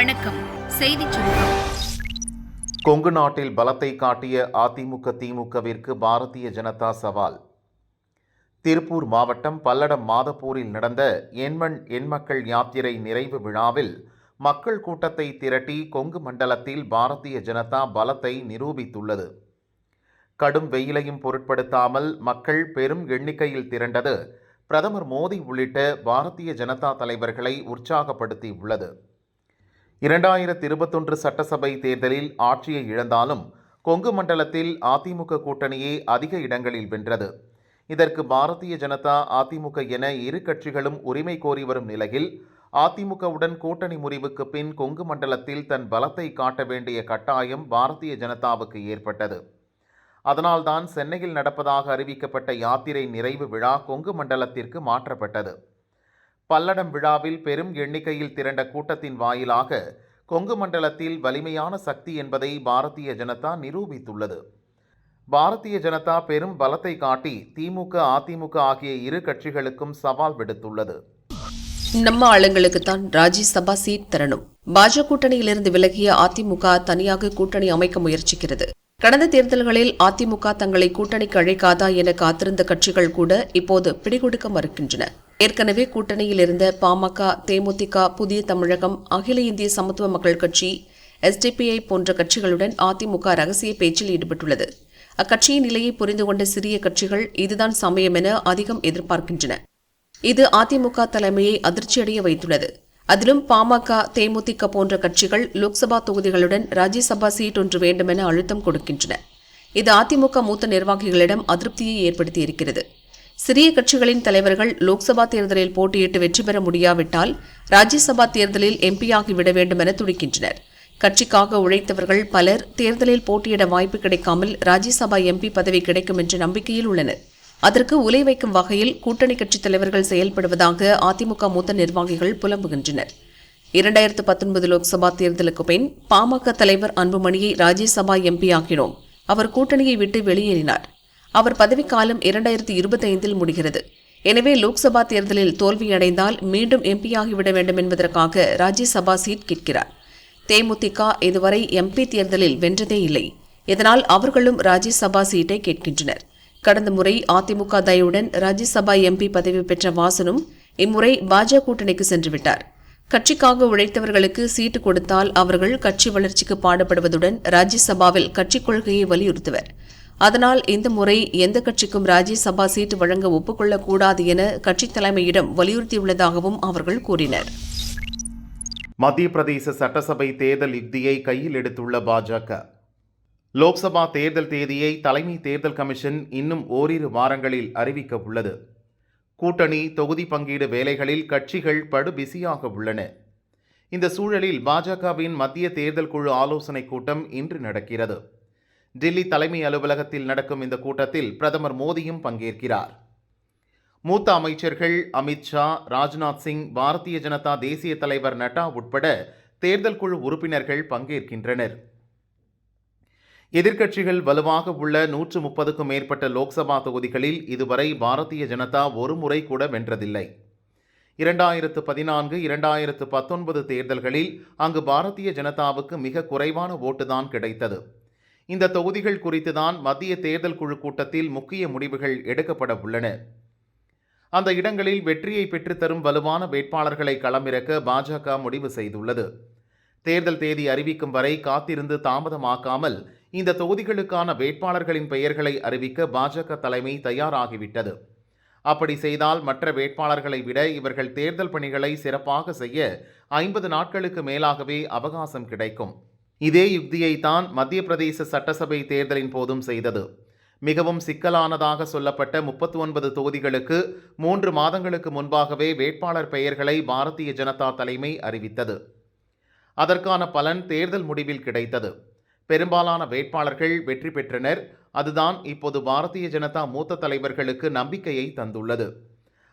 வணக்கம். செய்தி சுருக்கம். கொங்கு நாட்டில் பலத்தை காட்டிய அதிமுக திமுகவிற்கு பாரதிய ஜனதா சவால். திருப்பூர் மாவட்டம் பல்லடம் மாதப்பூரில் நடந்த எண்மண் எண்மக்கள் யாத்திரை நிறைவு விழாவில் மக்கள் கூட்டத்தை திரட்டி கொங்கு மண்டலத்தில் பாரதிய ஜனதா பலத்தை நிரூபித்துள்ளது. கடும் வெயிலையும் பொருட்படுத்தாமல் மக்கள் பெரும் எண்ணிக்கையில் திரண்டது. பிரதமர் மோடி உள்ளிட்ட பாரதிய ஜனதா தலைவர்களை உற்சாகப்படுத்தியுள்ளது. இரண்டாயிரத்தி இருபத்தொன்று சட்டசபை தேர்தலில் ஆட்சியை இழந்தாலும் கொங்கு மண்டலத்தில் அதிமுக கூட்டணியே அதிக இடங்களில் வென்றது. இதற்கு பாரதிய ஜனதா அதிமுக என இரு கட்சிகளும் உரிமை கோரி வரும் நிலையில் அதிமுகவுடன் கூட்டணி முறிவுக்கு பின் கொங்கு மண்டலத்தில் தன் பலத்தை காட்ட வேண்டிய கட்டாயம் பாரதிய ஜனதாவுக்கு ஏற்பட்டது. அதனால்தான் சென்னையில் நடப்பதாக அறிவிக்கப்பட்ட யாத்திரை நிறைவு விழா கொங்கு மண்டலத்திற்கு மாற்றப்பட்டது. பல்லடம் விழாவில் பெரும் எண்ணிக்கையில் திரண்ட கூட்டத்தின் வாயிலாக கொங்கு மண்டலத்தில் வலிமையான சக்தி என்பதை பாரதிய ஜனதா நிரூபித்துள்ளது. பாரதிய ஜனதா பெரும் பலத்தை காட்டி திமுக அதிமுக ஆகிய இரு கட்சிகளுக்கும் சவால் விடுத்துள்ளது. நம்ம ஆளுங்களுக்கு தான் ராஜ்யசபா சீட் தரணும். பாஜக கூட்டணியிலிருந்து விலகிய அதிமுக தனியாக கூட்டணி அமைக்க முயற்சிக்கிறது. கடந்த தேர்தல்களில் அதிமுக தங்களை கூட்டணிக்கு அழைக்காதா என காத்திருந்த கட்சிகள் கூட இப்போது பிடிகொடுக்க மறுக்கின்றன. ஏற்கனவே கூட்டணியில் இருந்த பாமக தேமுதிக புதிய தமிழகம் அகில இந்திய சமத்துவ மக்கள் கட்சி எஸ்டிபிஐ போன்ற கட்சிகளுடன் அதிமுக ரகசிய பேச்சில் ஈடுபட்டுள்ளது. அக்கட்சியின் நிலையை புரிந்து கொண்ட சிறிய கட்சிகள் இதுதான் சமயம் என அதிகம் எதிர்பார்க்கின்றன. இது அதிமுக தலைமையை அதிர்ச்சியடைய வைத்துள்ளது. அதிலும் பாமக தேமுதிக போன்ற கட்சிகள் லோக்சபா தொகுதிகளுடன் ராஜ்யசபா சீட் ஒன்று வேண்டுமென அழுத்தம் கொடுக்கின்றன. இது அதிமுக மூத்த நிர்வாகிகளிடம் அதிருப்தியை ஏற்படுத்தியிருக்கிறது. சிறிய கட்சிகளின் தலைவர்கள் லோக்சபா தேர்தலில் போட்டியிட்டு வெற்றி பெற முடியாவிட்டால் ராஜ்யசபா தேர்தலில் எம்பியாகிவிட வேண்டுமென துடிக்கின்றனர். கட்சிக்காக உழைத்தவர்கள் பலர் தேர்தலில் போட்டியிட வாய்ப்பு கிடைக்காமல் ராஜ்யசபா எம்பி பதவி கிடைக்கும் என்ற நம்பிக்கையில் உள்ளனர். அதற்கு உலை வைக்கும் வகையில் கூட்டணி கட்சித் தலைவர்கள் செயல்படுவதாக அதிமுக மூத்த நிர்வாகிகள் புலம்புகின்றனர். இரண்டாயிரத்து பத்தொன்பது லோக்சபா தேர்தலுக்கு பின் பாமக தலைவர் அன்புமணியை ராஜ்யசபா எம்பி ஆக்கினோம். அவர் கூட்டணியை விட்டு வெளியேறினார். அவர் பதவிக்காலம் இரண்டாயிரத்தி இருபத்தைந்தில் முடிகிறது. எனவே லோக்சபா தேர்தலில் தோல்வியடைந்தால் மீண்டும் எம்பியாகிவிட வேண்டும் என்பதற்காக ராஜ்யசபா சீட் கேட்கிறார். தேமுதிக இதுவரை எம்பி தேர்தலில் வென்றதே இல்லை. இதனால் அவர்களும் ராஜ்யசபா சீட்டை கேட்கின்றனர். கடந்த முறை அதிமுக தயவுடன் ராஜ்யசபா எம்பி பதவி பெற்ற வாசனும் இம்முறை பாஜக கூட்டணிக்கு சென்றுவிட்டார் கட்சிக்காக உழைத்தவர்களுக்கு சீட்டு கொடுத்தால் அவர்கள் கட்சி வளர்ச்சிக்கு பாடுபடுவதுடன் ராஜ்யசபாவில் கட்சிக் கொள்கையை வலியுறுத்துவர். அதனால் இந்த முறை எந்த கட்சிக்கும் ராஜ்யசபா சீட்டு வழங்க ஒப்புக்கொள்ளக்கூடாது என கட்சித் தலைமையிடம் வலியுறுத்தியுள்ளதாகவும் அவர்கள் கூறினர். மத்திய பிரதேச சட்டசபை தேர்தல் யுக்தியை கையில் எடுத்துள்ள பாஜக. லோக்சபா தேர்தல் தேதியை தலைமை தேர்தல் கமிஷன் இன்னும் ஓரிரு வாரங்களில் அறிவிக்க உள்ளது. கூட்டணி தொகுதி பங்கீடு வேலைகளில் கட்சிகள் படு பிஸியாக உள்ளன. இந்த சூழலில் பாஜகவின் மத்திய தேர்தல் குழு ஆலோசனைக் கூட்டம் இன்று நடக்கிறது. டில்லி தலைமை அலுவலகத்தில் நடக்கும் இந்த கூட்டத்தில் பிரதமர் மோடியும் பங்கேற்கிறார். மூத்த அமைச்சர்கள் அமித்ஷா ராஜ்நாத் சிங் பாரதிய ஜனதா தேசிய தலைவர் நட்டா உட்பட தேர்தல் குழு உறுப்பினர்கள் பங்கேற்கின்றனர். எதிர்க்கட்சிகள் வலுவாக உள்ள நூற்று முப்பதுக்கும் மேற்பட்ட லோக்சபா தொகுதிகளில் இதுவரை பாரதிய ஜனதா ஒரு முறை கூட வென்றதில்லை. இரண்டாயிரத்து பதினான்கு இரண்டாயிரத்து பத்தொன்பது தேர்தல்களில் அங்கு பாரதிய ஜனதாவுக்கு மிக குறைவான ஓட்டுதான் கிடைத்தது. இந்த தொகுதிகள் குறித்துதான் மத்திய தேர்தல் குழு கூட்டத்தில் முக்கிய முடிவுகள் எடுக்கப்பட உள்ளன. அந்த இடங்களில் வெற்றியை பெற்றுத்தரும் வலுவான வேட்பாளர்களை களமிறக்க பாஜக முடிவு செய்துள்ளது. தேர்தல் தேதி அறிவிக்கும் வரை காத்திருந்து தாமதமாக்காமல் இந்த தொகுதிகளுக்கான வேட்பாளர்களின் பெயர்களை அறிவிக்க பாஜக தலைமை தயாராகிவிட்டது. அப்படி செய்தால் மற்ற வேட்பாளர்களை விட இவர்கள் தேர்தல் பணிகளை சிறப்பாக செய்ய ஐம்பது நாட்களுக்கு மேலாகவே அவகாசம் கிடைக்கும். இதே யுக்தியை தான் மத்திய பிரதேச சட்டசபை தேர்தலின் போதும் செய்தது. மிகவும் சிக்கலானதாக சொல்லப்பட்ட முப்பத்தி ஒன்பது தொகுதிகளுக்கு மூன்று மாதங்களுக்கு முன்பாகவே வேட்பாளர் பெயர்களை பாரதிய ஜனதா தலைமை அறிவித்தது. அதற்கான பலன் தேர்தல் முடிவில் கிடைத்தது. பெரும்பாலான வேட்பாளர்கள் வெற்றி பெற்றனர். அதுதான் இப்போது பாரதிய ஜனதா மூத்த தலைவர்களுக்கு நம்பிக்கையை தந்துள்ளது.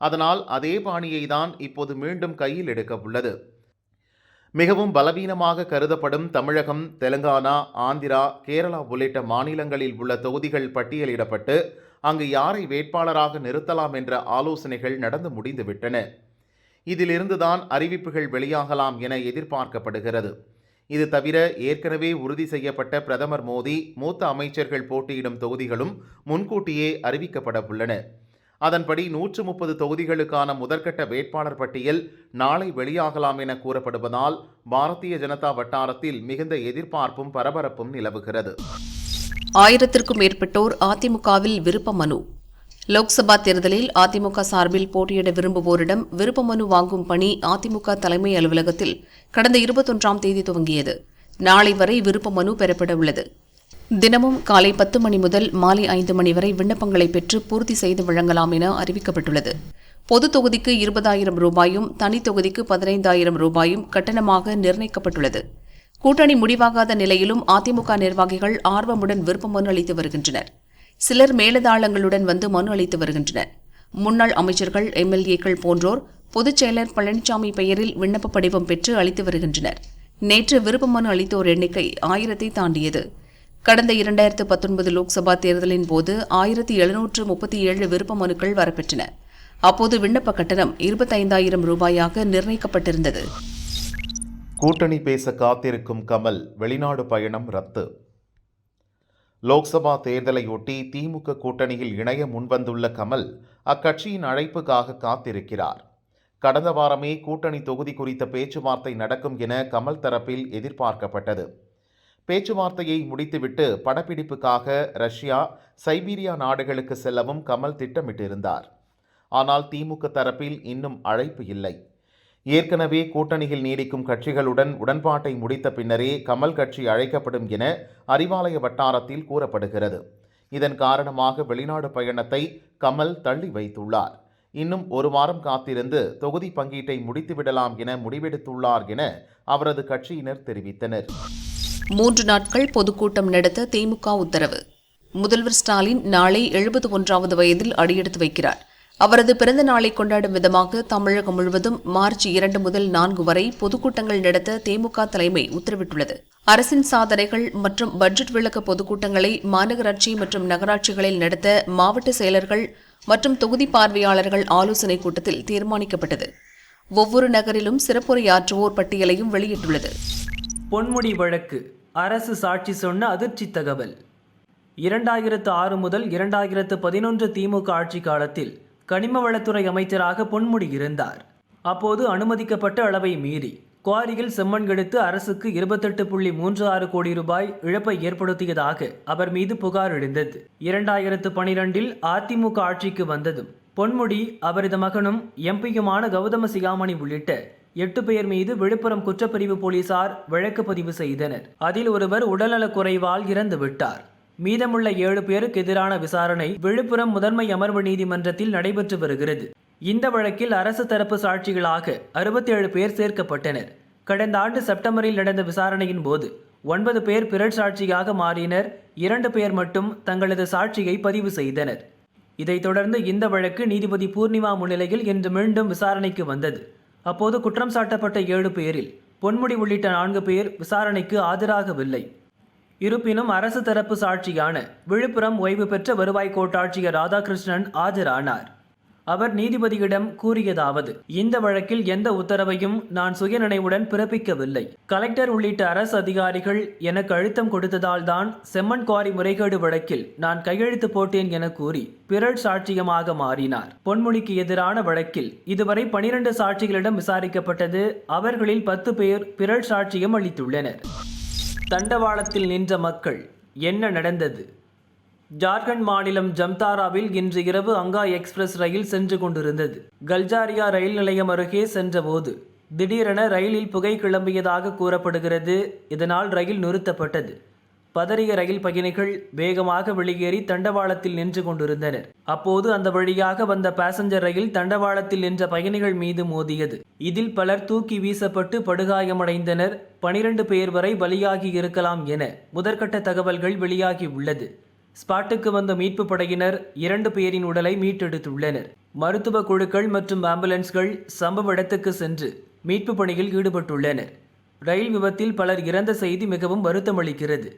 அதனால் அதே பாணியை தான் இப்போது மீண்டும் கையில் எடுக்க உள்ளது மிகவும் பலவீனமாக கருதப்படும் தமிழகம் தெலுங்கானா ஆந்திரா கேரளா உள்ளிட்ட மாநிலங்களில் உள்ள தொகுதிகள் பட்டியலிடப்பட்டு அங்கு யாரை வேட்பாளராக நிறுத்தலாம் என்ற ஆலோசனைகள் நடந்து முடிந்துவிட்டன. இதிலிருந்துதான் அறிவிப்புகள் வெளியாகலாம் என எதிர்பார்க்கப்படுகிறது. இது தவிர ஏற்கனவே உறுதி செய்யப்பட்ட பிரதமர் மோடி மூத்த அமைச்சர்கள் போட்டியிடும் தொகுதிகளும் முன்கூட்டியே அறிவிக்கப்பட உள்ளன அதன்படி நூற்று முப்பது தொகுதிகளுக்கான முதற்கட்ட வேட்பாளர் பட்டியல் நாளை வெளியாகலாம் என கூறப்படுவதால் பாரதிய ஜனதா வட்டாரத்தில் மிகுந்த எதிர்பார்ப்பும் பரபரப்பும் நிலவுகிறது. ஆயிரத்திற்கும் மேற்பட்டோர் அதிமுகவில் விருப்ப மனு லோக்சபா தேர்தலில் அதிமுக சார்பில் போட்டியிட விரும்புவோரிடம் விருப்ப மனு வாங்கும் பணி அதிமுக தலைமை அலுவலகத்தில் கடந்த இருபத்தொன்றாம் தேதி துவங்கியது. நாளை வரை விருப்ப மனு பெறப்பட உள்ளது தினமும் காலை பத்து மணி முதல் மாலை ஐந்து மணி வரை விண்ணப்பங்களை பெற்று பூர்த்தி செய்து வழங்கலாம் என அறிவிக்கப்பட்டுள்ளது. பொது தொகுதிக்கு இருபதாயிரம் ரூபாயும் தனி தொகுதிக்கு பதினைந்தாயிரம் ரூபாயும் கட்டணமாக நிர்ணயிக்கப்பட்டுள்ளது. கூட்டணி முடிவாகாத நிலையிலும் அதிமுக நிர்வாகிகள் ஆர்வமுடன் விருப்ப மனு அளித்து வருகின்றனர். சிலர் மேலதாளங்களுடன் வந்து மனு அளித்து வருகின்றனர். முன்னாள் அமைச்சர்கள் எம்எல்ஏக்கள் போன்றோர் பொதுச் செயலர் பழனிசாமி பெயரில் விண்ணப்ப படிவம் பெற்று அளித்து வருகின்றனர். நேற்று விருப்ப மனு அளித்தோர் எண்ணிக்கை ஆயிரத்தை தாண்டியது. கடந்த இரண்டாயிரத்து பத்தொன்பது லோக்சபா தேர்தலின் போது ஆயிரத்தி எழுநூற்று முப்பத்தி ஏழு விருப்ப மனுக்கள் வரப்பெற்றன. அப்போது விண்ணப்ப கட்டணம் இருபத்தைந்தாயிரம் ரூபாயாக நிர்ணயிக்கப்பட்டிருந்தது. கூட்டணி பேச காத்திருக்கும் கமல் வெளிநாடு பயணம் ரத்து. லோக்சபா தேர்தலையொட்டி திமுக கூட்டணியில் இணைய முன்வந்துள்ள கமல் அக்கட்சியின் அழைப்புக்காக காத்திருக்கிறார். கடந்த வாரமே கூட்டணி தொகுதி குறித்த பேச்சுவார்த்தை நடக்கும் என கமல் தரப்பில் எதிர்பார்க்கப்பட்டது. பேச்சுவார்த்தையை முடித்துவிட்டு படப்பிடிப்புக்காக ரஷ்யா சைபீரியா நாடுகளுக்கு செல்லவும் கமல் திட்டமிட்டிருந்தார். ஆனால் திமுக தரப்பில் இன்னும் அழைப்பு இல்லை. ஏற்கனவே கூட்டணியில் நீடிக்கும் கட்சிகளுடன் உடன்பாட்டை முடித்த பின்னரே கமல் கட்சி அழைக்கப்படும் என அறிவாலய வட்டாரத்தில் கூறப்படுகிறது. இதன் காரணமாக வெளிநாடு பயணத்தை கமல் தள்ளி வைத்துள்ளார். இன்னும் ஒரு வாரம் காத்திருந்து தொகுதி பங்கீட்டை முடித்துவிடலாம் என முடிவெடுத்துள்ளார் என அவரது கட்சியினர் தெரிவித்தனர். மூன்று நாட்கள் பொதுக்கூட்டம் நடத்த திமுக உத்தரவு. முதல்வர் ஸ்டாலின் நாளை எழுபது ஒன்றாவது வயதில் அடியெடுத்து வைக்கிறார். அவரது பிறந்த நாளை கொண்டாடும் விதமாக தமிழகம் முழுவதும் மார்ச் இரண்டு முதல் நான்கு வரை பொதுக்கூட்டங்கள் நடத்த திமுக தலைமை உத்தரவிட்டுள்ளது. அரசின் சாதனைகள் மற்றும் பட்ஜெட் விளக்க பொதுக்கூட்டங்களை மாநகராட்சி மற்றும் நகராட்சிகளில் நடத்த மாவட்ட செயலர்கள் மற்றும் தொகுதி பார்வையாளர்கள் ஆலோசனைக் கூட்டத்தில் தீர்மானிக்கப்பட்டது. ஒவ்வொரு நகரிலும் சிறப்புரையாற்றுவோர் பட்டியலையும் வெளியிட்டுள்ளது. பொன்முடி வழக்கு. அரசு சாட்சி சொன்ன அதிர்ச்சி தகவல். இரண்டாயிரத்து ஆறு முதல் இரண்டாயிரத்து பதினொன்று திமுக ஆட்சி காலத்தில் கனிம வளத்துறை அமைச்சராக பொன்முடி இருந்தார். அப்போது அனுமதிக்கப்பட்ட அளவை மீறி குவாரியில் செம்மண் எடுத்து அரசுக்கு இருபத்தெட்டு புள்ளி மூன்று ஆறு கோடி ரூபாய் இழப்பை ஏற்படுத்தியதாக அவர் மீது புகார் எழுந்தது. இரண்டாயிரத்து பனிரெண்டில் அதிமுக ஆட்சிக்கு வந்ததும் பொன்முடி அவரது மகனும் எம்பியுமான கௌதம சிகாமணி உள்ளிட்ட எட்டு பேர் மீது விழுப்புரம் குற்றப்பிரிவு போலீசார் வழக்கு பதிவு செய்தனர். அதில் ஒருவர் உடல்நலக் குறைவால் இறந்து விட்டார். மீதமுள்ள ஏழு பேருக்கு எதிரான விசாரணை விழுப்புரம் முதன்மை அமர்வு நீதிமன்றத்தில் நடைபெற்று வருகிறது. இந்த வழக்கில் அரசு தரப்பு சாட்சிகளாக அறுபத்தேழு பேர் சேர்க்கப்பட்டனர். கடந்த ஆண்டு செப்டம்பரில் நடந்த விசாரணையின் போது ஒன்பது பேர் பிறர் சாட்சியாக மாறினர். இரண்டு பேர் மட்டும் தங்களது சாட்சியை பதிவு செய்தனர். இதைத் தொடர்ந்து இந்த வழக்கு நீதிபதி பூர்ணிமா முன்னிலையில் இன்று மீண்டும் விசாரணைக்கு வந்தது. அப்போது குற்றம் சாட்டப்பட்ட ஏழு பேரில் பொன்முடி உள்ளிட்ட நான்கு பேர் விசாரணைக்கு ஆஜராகவில்லை. இருப்பினும் அரசு தரப்பு சாட்சியான விழுப்புரம் ஓய்வு பெற்ற வருவாய் கோட்டாட்சியர் ராதாகிருஷ்ணன் ஆஜரானார். அவர் நீதிபதியிடம் கூறியதாவது இந்த வழக்கில் எந்த உத்தரவையும் நான் சுயநினைவுடன் பிறப்பிக்கவில்லை. கலெக்டர் உள்ளிட்ட அரசு அதிகாரிகள் எனக்கு அழுத்தம் கொடுத்ததால் தான் செம்மன் குவாரி முறைகேடு வழக்கில் நான் கையெழுத்து போட்டேன் என கூறி பிறர் சாட்சியமாக மாறினார். பொன்முடிக்கு எதிரான வழக்கில் இதுவரை பனிரெண்டு சாட்சிகளிடம் விசாரிக்கப்பட்டது. அவர்களில் பத்து பேர் பிறர் சாட்சியம் அளித்துள்ளனர். தண்டவாளத்தில் நின்ற மக்கள் என்ன நடந்தது? ஜார்க்கண்ட் மாநிலம் ஜம்தாராவில் இன்று இரவு அங்கா எக்ஸ்பிரஸ் ரயில் சென்று கொண்டிருந்தது. கல்ஜாரியா ரயில் நிலையம் அருகே சென்றபோது திடீரென ரயிலில் புகை கிளம்பியதாக கூறப்படுகிறது. இதனால் ரயில் நிறுத்தப்பட்டது. பதறிய ரயில் பயணிகள் வேகமாக வெளியேறி தண்டவாளத்தில் நின்று கொண்டிருந்தனர். அப்போது அந்த வழியாக வந்த பாசஞ்சர் ரயில் தண்டவாளத்தில் நின்ற பயணிகள் மீது மோதியது. இதில் பலர் தூக்கி வீசப்பட்டு படுகாயமடைந்தனர். பனிரெண்டு பேர் வரை பலியாகி இருக்கலாம் என முதற்கட்ட தகவல்கள் வெளியாகி உள்ளது. ஸ்பாட்டுக்கு வந்த மீட்பு படையினர் இரண்டு பேரின் உடலை மீட்டெடுத்துள்ளனர். மருத்துவ குழுக்கள் மற்றும் ஆம்புலன்ஸ்கள் சம்பவ இடத்துக்கு சென்று மீட்பு பணியில் ஈடுபட்டுள்ளனர். ரயில் விபத்தில் பலர் இறந்த செய்தி மிகவும் வருத்தமளிக்கிறது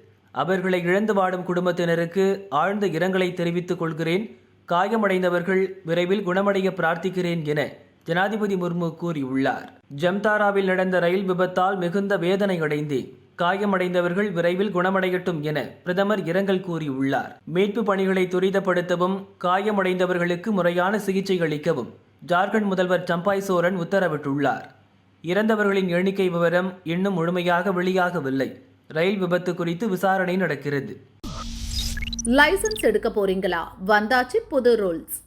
அவர்களை இழந்து வாடும் குடும்பத்தினருக்கு ஆழ்ந்த இரங்கலை தெரிவித்துக் கொள்கிறேன். காயமடைந்தவர்கள் விரைவில் குணமடைய பிரார்த்திக்கிறேன் என ஜனாதிபதி முர்மு கூறியுள்ளார். ஜம்தாராவில் நடந்த ரயில் விபத்தால் மிகுந்த வேதனை அடைந்தேன் காயமடைந்தவர்கள் விரைவில் குணமடையட்டும் என பிரதமர் இரங்கல் கூறியுள்ளார். மீட்பு பணிகளை துரிதப்படுத்தவும் காயமடைந்தவர்களுக்கு முறையான சிகிச்சை அளிக்கவும் ஜார்க்கண்ட் முதல்வர் சம்பாய் சோரன் உத்தரவிட்டுள்ளார். இறந்தவர்களின் எண்ணிக்கை விவரம் இன்னும் முழுமையாக வெளியாகவில்லை. ரயில் விபத்து குறித்து விசாரணை நடக்கிறது. லைசன்ஸ் எடுக்க போறீங்களா? வந்தாச்சு புது ரூல்ஸ்.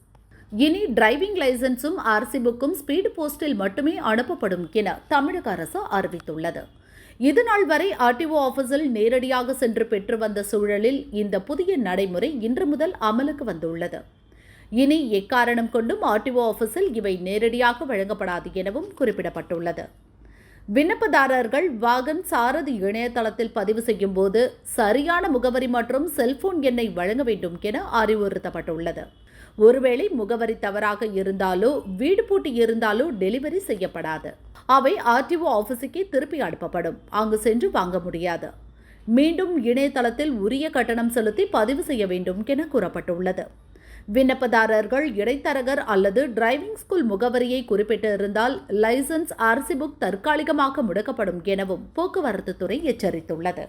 இனி டிரைவிங் லைசன்ஸும் ஆர்சி புக்கும் ஸ்பீடு போஸ்டில் மட்டுமே அனுப்பப்படும் என தமிழக அரசு அறிவித்துள்ளது. இதுநாள் வரை ஆர்டிஓ ஆபீஸில் நேரடியாக சென்று பெற்று வந்த சூழலில் இந்த புதிய நடைமுறை இன்று முதல் அமலுக்கு வந்துள்ளது. இனி எக்காரணம் கொண்டும் ஆர்டிஓ ஆபீஸில் இவை நேரடியாக வழங்கப்படாது எனவும் குறிப்பிடப்பட்டுள்ளது. விண்ணப்பதாரர்கள் வாகன் சாரதி இணையதளத்தில் பதிவு செய்யும் போது சரியான முகவரி மற்றும் செல்போன் எண்ணை வழங்க வேண்டும் என அறிவுறுத்தப்பட்டுள்ளது. ஒருவேளை முகவரி தவறாக இருந்தாலோ வீடு பூட்டி இருந்தாலோ டெலிவரி செய்யப்படாது. அவை ஆர்டிஓ ஆஃபீஸுக்கே திருப்பி அனுப்பப்படும். அங்கு சென்று வாங்க முடியாது. மீண்டும் இணையதளத்தில் உரிய கட்டணம் செலுத்தி பதிவு செய்ய வேண்டும் என கூறப்பட்டுள்ளது. விண்ணப்பதாரர்கள் இடைத்தரகர் அல்லது டிரைவிங் ஸ்கூல் முகவரியை குறிப்பிட்டிருந்தால் லைசன்ஸ் ஆர்சி புக் தற்காலிகமாக முடக்கப்படும் எனவும் போக்குவரத்து துறை எச்சரித்துள்ளது.